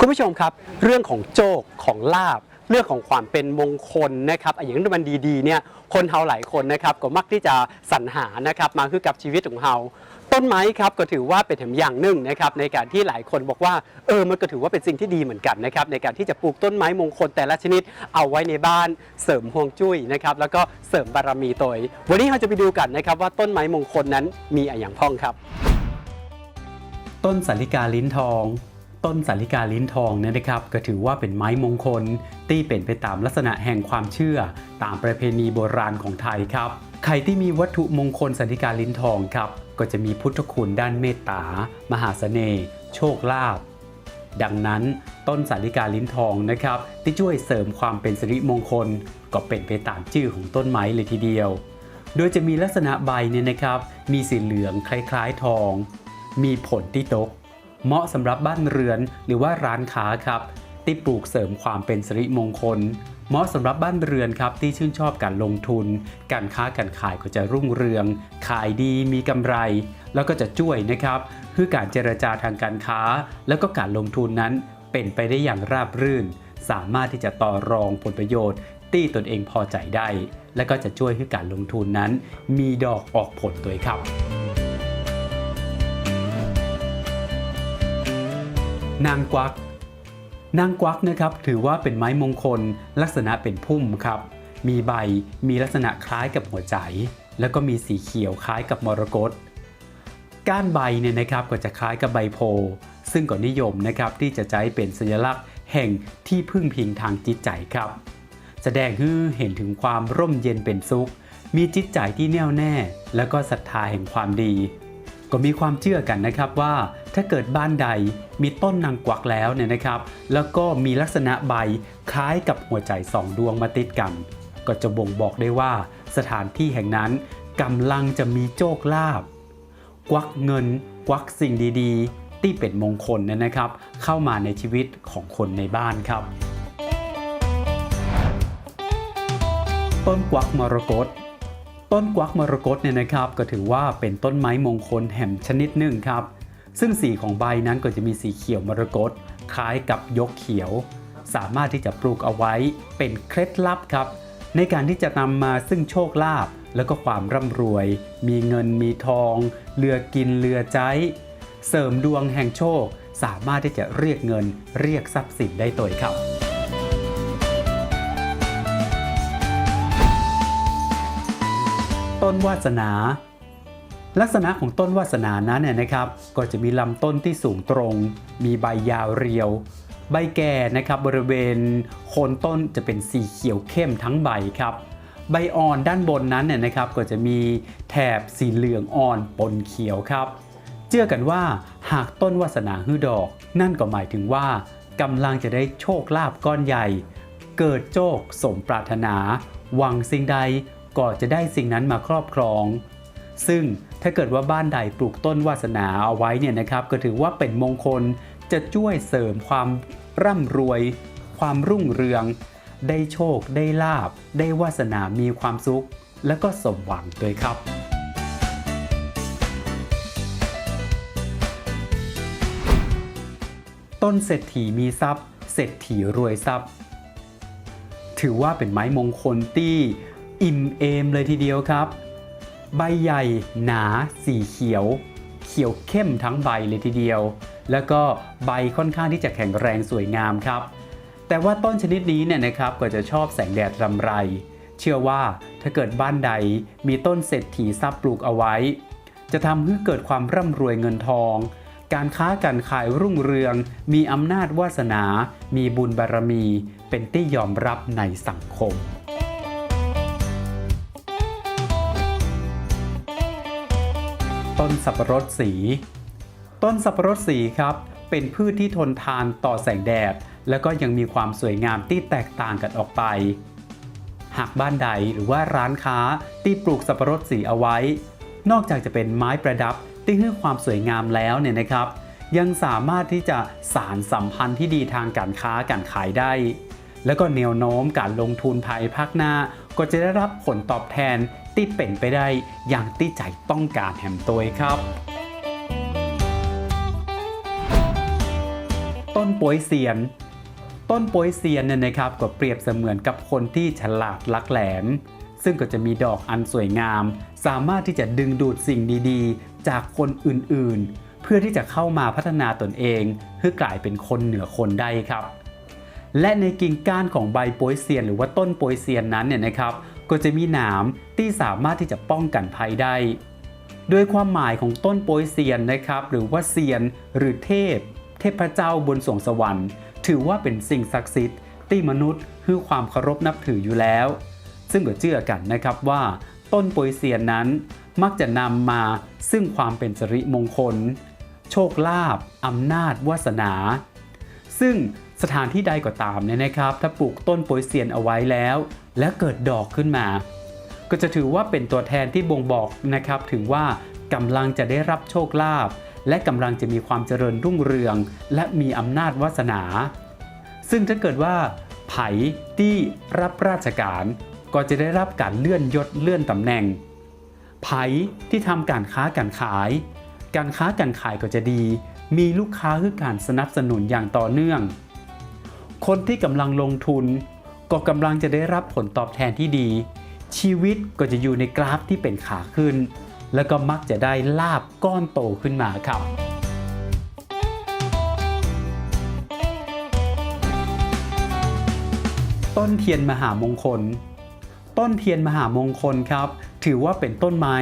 คุณผู้ชมครับ เรื่องของโจกของลาบ เรื่องของความเป็นมงคลนะครับอย่างที่มันดีๆเนี่ยคนเฮาหลายคนนะครับก็มักที่จะสรรหานะครับมาคือกับชีวิตของเฮาต้นไม้ครับก็ถือว่าเป็นแถมอย่างหนึ่งนะครับในการที่หลายคนบอกว่าเออมันก็ถือว่าเป็นสิ่งที่ดีเหมือนกันนะครับในการที่จะปลูกต้นไม้มงคลแต่ละชนิดเอาไว้ในบ้านเสริมฮวงจุ้ยนะครับแล้วก็เสริมบารมีตัวเองวันนี้เราจะไปดูกันนะครับว่าต้นไม้มงคลนั้นมีอะไรอย่างพ้องครับ ต้นสาลิกาลิ้นทอง ต้นสาลิกาลิ้นทองเนี่ยนะครับก็ถือว่าเป็นไม้มงคลที่เป็นไปตามลักษณะแห่งความเชื่อ ตามประเพณีโบราณของไทยครับ ใครที่มีวัตถุมงคลสาลิกาลิ้นทองครับ ก็จะมีพุทธคุณด้านเมตตา มหาเสน่ห์โชคลาภดังนั้นต้นสาลิกาลิ้นทองนะครับ ที่ช่วยเสริมความเป็นสิริมงคล ก็เป็นไปตามชื่อของต้นไม้เลยทีเดียว โดยจะมีลักษณะใบเนี่ยนะครับ มีสีเหลืองคล้ายๆทอง มีผลที่ตก เหมาะสำหรับบ้านเรือนหรือว่าร้านค้าครับที่ปลูกเสริมความเป็นสิริมงคล เหมาะสำหรับบ้านเรือนครับที่ชื่นชอบการลงทุน การค้าการขายก็จะรุ่งเรือง ขายดีมีกำไร แล้วก็จะช่วยนะครับคือการเจรจาทางการค้า แล้วก็การลงทุนนั้นเป็นไปได้อย่างราบรื่น สามารถที่จะต่อรองผลประโยชน์ที่ตนเองพอใจได้ และก็จะช่วยให้การลงทุนนั้น มีดอกออกผลด้วยครับ นางกวัก นางกวักนะครับถือว่าเป็นไม้มงคล ลักษณะเป็นพุ่มครับ มีใบมีลักษณะคล้ายกับหัวใจ แล้วก็มีสีเขียวคล้ายกับมรกตก้านใบเนี่ยนะครับก็จะคล้ายกับใบโพล์ซึ่งก็นิยมนะครับที่จะใช้เป็นสัญลักษณ์ แห่งที่พึ่งพิงทางจิตใจครับ แสดงให้เห็นถึงความร่มเย็นเป็นสุข มีจิตใจที่แน่วแน่ แล้วก็ศรัทธาแห่งความดี ก็มีความเชื่อกันนะครับว่า ถ้าเกิดบ้านใดมีต้นนางกวักแล้วเนี่ยนะครับ แล้วก็มีลักษณะใบคล้ายกับหัวใจสองดวงมาติดกัน ก็จะบ่งบอกได้ว่า สถานที่แห่งนั้นกำลังจะมีโชคลาภกวักเงิน กวักสิ่งดีๆ ที่เป็นมงคลเนยนะครับ เข้ามาในชีวิตของคนในบ้านครับ ต้นกวักมรกต ต้นกวักมรกตเนี่ยนะครับก็ถือว่าเป็นต้นไม้มงคลแห่งชนิดหนึ่งครับ ซึ่งสีของใบนั้นก็จะมีสีเขียวมรกตคล้ายกับยกเขียว สามารถที่จะปลูกเอาไว้เป็นเคล็ดลับครับ ในการที่จะนำมาซึ่งโชคลาภแล้วก็ความร่ำรวย มีเงินมีทอง เรือกินเรือใจ เสริมดวงแห่งโชค สามารถที่จะเรียกเงินเรียกทรัพย์สินได้ตัวครับ ต้นวาสนา ลักษณะของต้นวาสนานั้นเนี่ยนะครับ ก็จะมีลำต้นที่สูงตรง มีใบยาวเรียว ใบแก่นะครับบริเวณโคนต้นจะเป็นสีเขียวเข้มทั้งใบครับ ใบอ่อนด้านบนนั้นเนี่ยนะครับก็จะมีแถบสีเหลืองอ่อนปนเขียวครับ เชื่อกันว่าหากต้นวาสนาฮือดอก นั่นก็หมายถึงว่ากำลังจะได้โชคลาภก้อนใหญ่ เกิดโชคสมปรารถนา หวังสิ่งใด ก็จะได้สิ่งนั้นมาครอบครอง ซึ่งถ้าเกิดว่าบ้านใดปลูกต้นวาสนาเอาไว้เนี่ยนะครับ ก็ถือว่าเป็นมงคลจะช่วยเสริมความร่ำรวย ความรุ่งเรือง ได้โชค ได้ลาบ ได้วาสนามีความสุข และก็สมหวังด้วยครับต้นเศรษฐีมีทรัพย์ เศรษฐีรวยทรัพย์ ถือว่าเป็นไม้มงคลที่ อิ่มเอมเลยทีเดียวครับ ใบใหญ่หนาสีเขียว เขียวเข้มทั้งใบเลยทีเดียว แล้วก็ใบค่อนข้างที่จะแข็งแรงสวยงามครับ แต่ว่าต้นชนิดนี้เนี่ยนะครับก็จะชอบแสงแดดรำไร เชื่อว่าถ้าเกิดบ้านใดมีต้นเศรษฐีทรัพย์ปลูกเอาไว้ จะทำให้เกิดความร่ำรวยเงินทองการค้าการขายรุ่งเรือง มีอำนาจวาสนา มีบุญบารมี เป็นที่ยอมรับในสังคม ต้นสับปะรดสี ต้นสับปะรดสีครับ เป็นพืชที่ทนทานต่อแสงแดด แล้วก็ยังมีความสวยงามที่แตกต่างกันออกไป หากบ้านใดหรือว่าร้านค้าที่ปลูกสับปะรดสีเอาไว้ นอกจากจะเป็นไม้ประดับที่ให้ความสวยงามแล้วเนี่ยนะครับ ยังสามารถที่จะสารสัมพันธ์ที่ดีทางการค้าการขายได้ แล้วก็แนวโน้มการลงทุนภายภาคหน้าก็จะได้รับผลตอบแทน ที่เป็นไปได้อย่างที่ใจต้องการแหมตัวครับต้นโปยเซียน ต้นโปยเซียนเนี่ยนะครับก็เปรียบเสมือนกับคนที่ฉลาดลักแหลม ซึ่งก็จะมีดอกอันสวยงาม สามารถที่จะดึงดูดสิ่งดีๆ จากคนอื่นๆ เพื่อที่จะเข้ามาพัฒนาตนเองเพื่อกลายเป็นคนเหนือคนได้ครับ และในกิ่งก้านของใบโปยเซียน หรือว่าต้นโปยเซียนนั้นเนี่ยนะครับ ก็จะมีหนาม ที่สามารถที่จะป้องกันภัยได้โดยความหมายของต้นโปยเซียนนะครับ หรือว่าเซียน หรือเทพ เทพเจ้าบนสวงสวรรค์ ถือว่าเป็นสิ่งศักดิ์สิทธิ์ที่มนุษย์ให้ความเคารพนับถืออยู่แล้ว ซึ่งก็เชื่อกันนะครับว่า ต้นโปยเซียนนั้นมักจะนำมาซึ่งความเป็นสิริมงคล โชคลาภอำนาจวาสนา ซึ่งสถานที่ใดก็ตามเนี่ยนะครับ ถ้าปลูกต้นโปยเซียนเอาไว้แล้ว และเกิดดอกขึ้นมา ก็จะถือว่าเป็นตัวแทนที่บ่งบอกนะครับถึงว่ากำลังจะได้รับโชคลาภและกำลังจะมีความเจริญรุ่งเรือง และมีอำนาจวาสนา ซึ่งถ้าเกิดว่า ไผ่ที่รับราชการก็จะได้รับการเลื่อนยศเลื่อนตำแหน่ง ไผ่ที่ทำการค้าการขาย การค้าการขายก็จะดี มีลูกค้าคือการสนับสนุนอย่างต่อเนื่อง คนที่กำลังลงทุน ก็กำลังจะได้รับผลตอบแทนที่ดี ชีวิตก็จะอยู่ในกราฟที่เป็นขาขึ้น แล้วก็มักจะได้ลาบก้อนโตขึ้นมาครับต้นเทียนมหามงคล ต้นเทียนมหามงคลครับ ถือว่าเป็นต้นไม้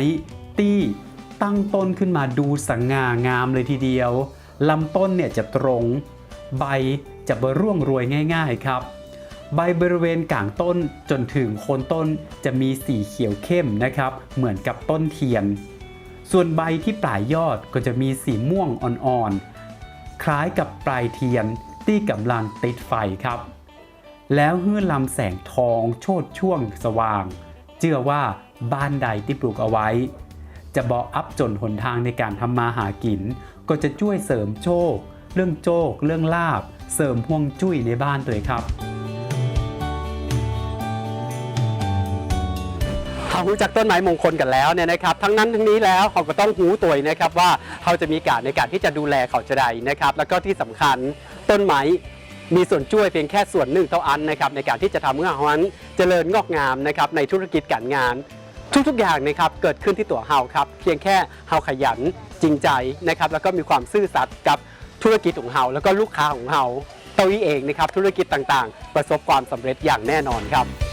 ที่ตั้งต้นขึ้นมาดูสง่างามเลยทีเดียวลำต้นเนี่ยจะตรง ใบจะบร่วงรวยง่าย ๆ ครับ ใบบริเวณกลางต้นจนถึงโคนต้นจะมีสีเขียวเข้มนะครับ เหมือนกับต้นเทียน ส่วนใบที่ปลายยอดก็จะมีสีม่วงอ่อนๆ คล้ายกับปลายเทียนที่กำลังติดไฟครับ แล้วฮือลำแสงทองโชดช่วงสว่าง เชื่อว่าบ้านใดที่ปลูกเอาไว้ จะบอกอัพจนหนทางในการทำมาหากิน ก็จะช่วยเสริมโชค เรื่องโชค เรื่องลาบ เสริมห่วงจุ้ยในบ้านตัวเลยครับ เรารู้จักต้นไม้มงคลกันแล้วเนี่ยนะครับทั้งนั้นทั้งนี้แล้วเราก็ต้องหูตัวนะครับว่าเราจะมีการในการที่จะดูแลเขาจะใดนะครับ แล้วก็ที่สำคัญต้นไม้มีส่วนช่วยเพียงแค่ส่วนหนึ่งเท่าอันนะครับในการที่จะทำให้เรานั้นเจริญงอกงามนะครับในธุรกิจการงาน ทุกๆอย่างนะครับเกิดขึ้นที่ตัวเฮาครับเพียงแค่เฮาขยันจริงใจนะครับแล้วก็มีความซื่อสัตย์กับธุรกิจของเฮาแล้วก็ลูกค้าของเฮาเต้าอี้เองนะครับธุรกิจต่างๆ ประสบความสำเร็จอย่างแน่นอนครับ